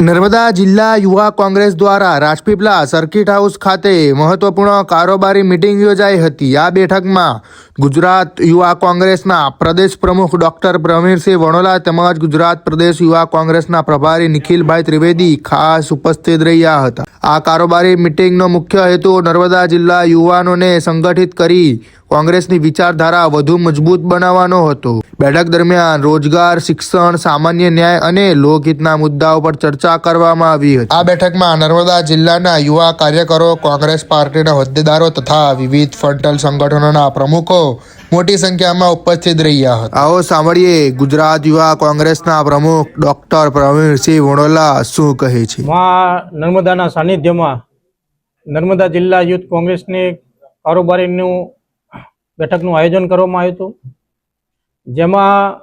નર્મદા જિલ્લા યુવા કોંગ્રેસ દ્વારા રાજપીપલા સર્કિટ હાઉસ ખાતે મહત્વપૂર્ણ કારોબારી મિટિંગ યોજાઈ હતી. આ બેઠકમાં ગુજરાત યુવા કોંગ્રેસના પ્રદેશ પ્રમુખ ડોક્ટર પ્રવીણસિંહ વણોલા તેમજ ગુજરાત પ્રદેશ યુવા કોંગ્રેસના પ્રભારી નિખિલભાઈ ત્રિવેદી ખાસ ઉપસ્થિત રહ્યા હતા. આ કારોબારી મિટિંગનો મુખ્ય હેતુ નર્મદા જિલ્લા યુવાનોને સંગઠિત કરી કોંગ્રેસની વિચારધારા વધુ મજબૂત બનાવવાનો હતો. બેઠક દરમિયાન રોજગાર, શિક્ષણ, સામાન્ય ન્યાય અને લોકહિતના મુદ્દાઓ પર ચર્ચા કરવામાં આવી હતી. આ બેઠકમાં નર્મદા જિલ્લાના યુવા કાર્યકરો, કોંગ્રેસ પાર્ટીના હોદ્દેદારો તથા વિવિધ ફંટલ સંગઠનોના પ્રમુખો મોટી સંખ્યામાં ઉપસ્થિત રહ્યા હતા. આવો સાંભળીએ ગુજરાત યુવા કોંગ્રેસના પ્રમુખ ડોક્ટર પ્રવીણસિંહ વણોલા શું કહે છે. નર્મદાના સાનિધ્યમાં નર્મદા જિલ્લા યુથ કોંગ્રેસની કારોબારીનું બેઠકનું આયોજન કરવામાં આવ્યું હતું. જેમાં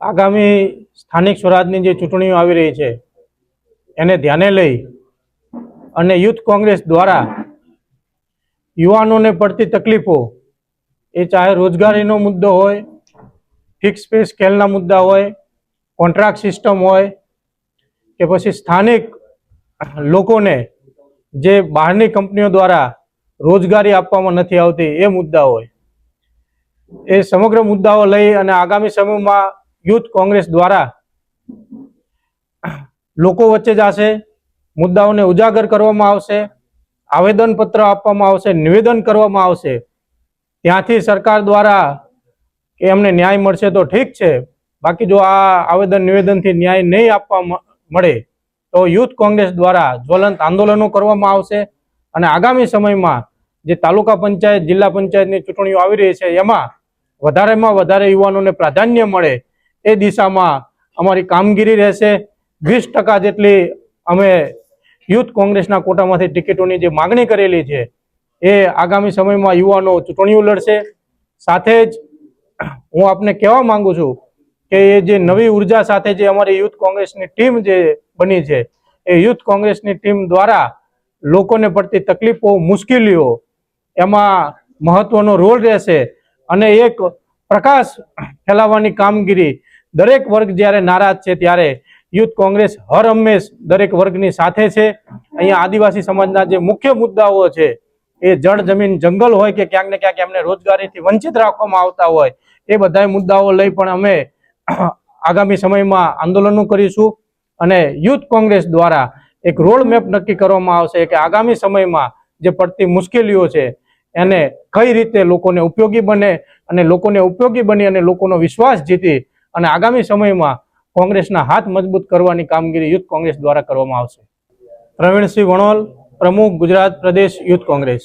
આગામી સ્થાનિક સ્વરાજની જે ચૂંટણીઓ આવી રહી છે, એને ધ્યાને લઈ અને યુથ કોંગ્રેસ દ્વારા યુવાનોને પડતી તકલીફો, એ ચાહે રોજગારીનો મુદ્દો હોય ફિક્સ પે સ્કેલના મુદ્દા હોય કોન્ટ્રાક્ટ સિસ્ટમ હોય, કે પછી સ્થાનિક લોકોને જે બહારની કંપનીઓ દ્વારા રોજગારી આપવામાં નથી આવતી એ મુદ્દા હોય. એ સમગ્ર મુદ્દાઓ લઈ અને આગામી સમયમાં યુથ કોંગ્રેસ દ્વારા લોકો વચ્ચે જશે, મુદ્દાઓને ઉજાગર કરવામાં આવશે, આવેદનપત્ર આપવામાં આવશે, નિવેદન કરવામાં આવશે. ત્યાંથી સરકાર દ્વારા કે અમને ન્યાય મળશે તો ઠીક છે. બાકી જો આ આવેદન નિવેદનથી ન્યાય નહીં આપવા મળે, તો યુથ કોંગ્રેસ દ્વારા જ્વલંત આંદોલનો કરવામાં આવશે અને આગામી સમયમાં જે તાલુકા પંચાયત, જિલ્લા પંચાયતની ચૂંટણીઓ આવી રહી છે, એમાં વધારેમાં વધારે યુવાનોને પ્રાધાન્ય મળે એ દિશામાં અમારી કામગીરી રહેશે. વીસ ટકા જેટલી અમે યુથ કોંગ્રેસના કોટામાંથી ટિકિટોની જે માગણી કરેલી છે, એ આગામી સમયમાં યુવાનો ચૂંટણીઓ લડશે. સાથે જ હું આપને કહેવા માંગુ છું કે એ જે નવી ઊર્જા સાથે જે અમારી યુથ કોંગ્રેસની ટીમ જે બની છે, એ યુથ કોંગ્રેસની ટીમ દ્વારા લોકોને પડતી તકલીફો, મુશ્કેલીઓ, એમાં મહત્વનો રોલ રહેશે. અને એક પ્રકાશ ફેલાવવાની કામગીરી દરેક વર્ગ જ્યારે નારાજ છે ત્યારે યુથ કોંગ્રેસ હર હંમેશ દરેક વર્ગની સાથે છે. અહીંયા આદિવાસી સમાજના જે મુખ્ય મુદ્દાઓ છે એ જળ જમીન જંગલ હોય કે ક્યાંક ને ક્યાંક એમને રોજગારીથી વંચિત રાખવામાં આવતા હોય એ બધા મુદ્દાઓ લઈ પણ અમે આગામી સમયમાં આંદોલનો કરીશું અને યુથ કોંગ્રેસ દ્વારા એક રોડ મેપ નક્કી કરવામાં આવશે કે આગામી સમયમાં જે પડતી મુશ્કેલીઓ છે એને કઈ રીતે લોકોને ઉપયોગી બને અને લોકોને ઉપયોગી બની અને લોકોનો વિશ્વાસ જીતી અને આગામી સમયમાં કોંગ્રેસના હાથ મજબૂત કરવાની કામગીરી યુથ કોંગ્રેસ દ્વારા કરવામાં આવશે. પ્રવીણસિંહ વણોલ, પ્રમુખ ગુજરાત પ્રદેશ યુથ કોંગ્રેસ.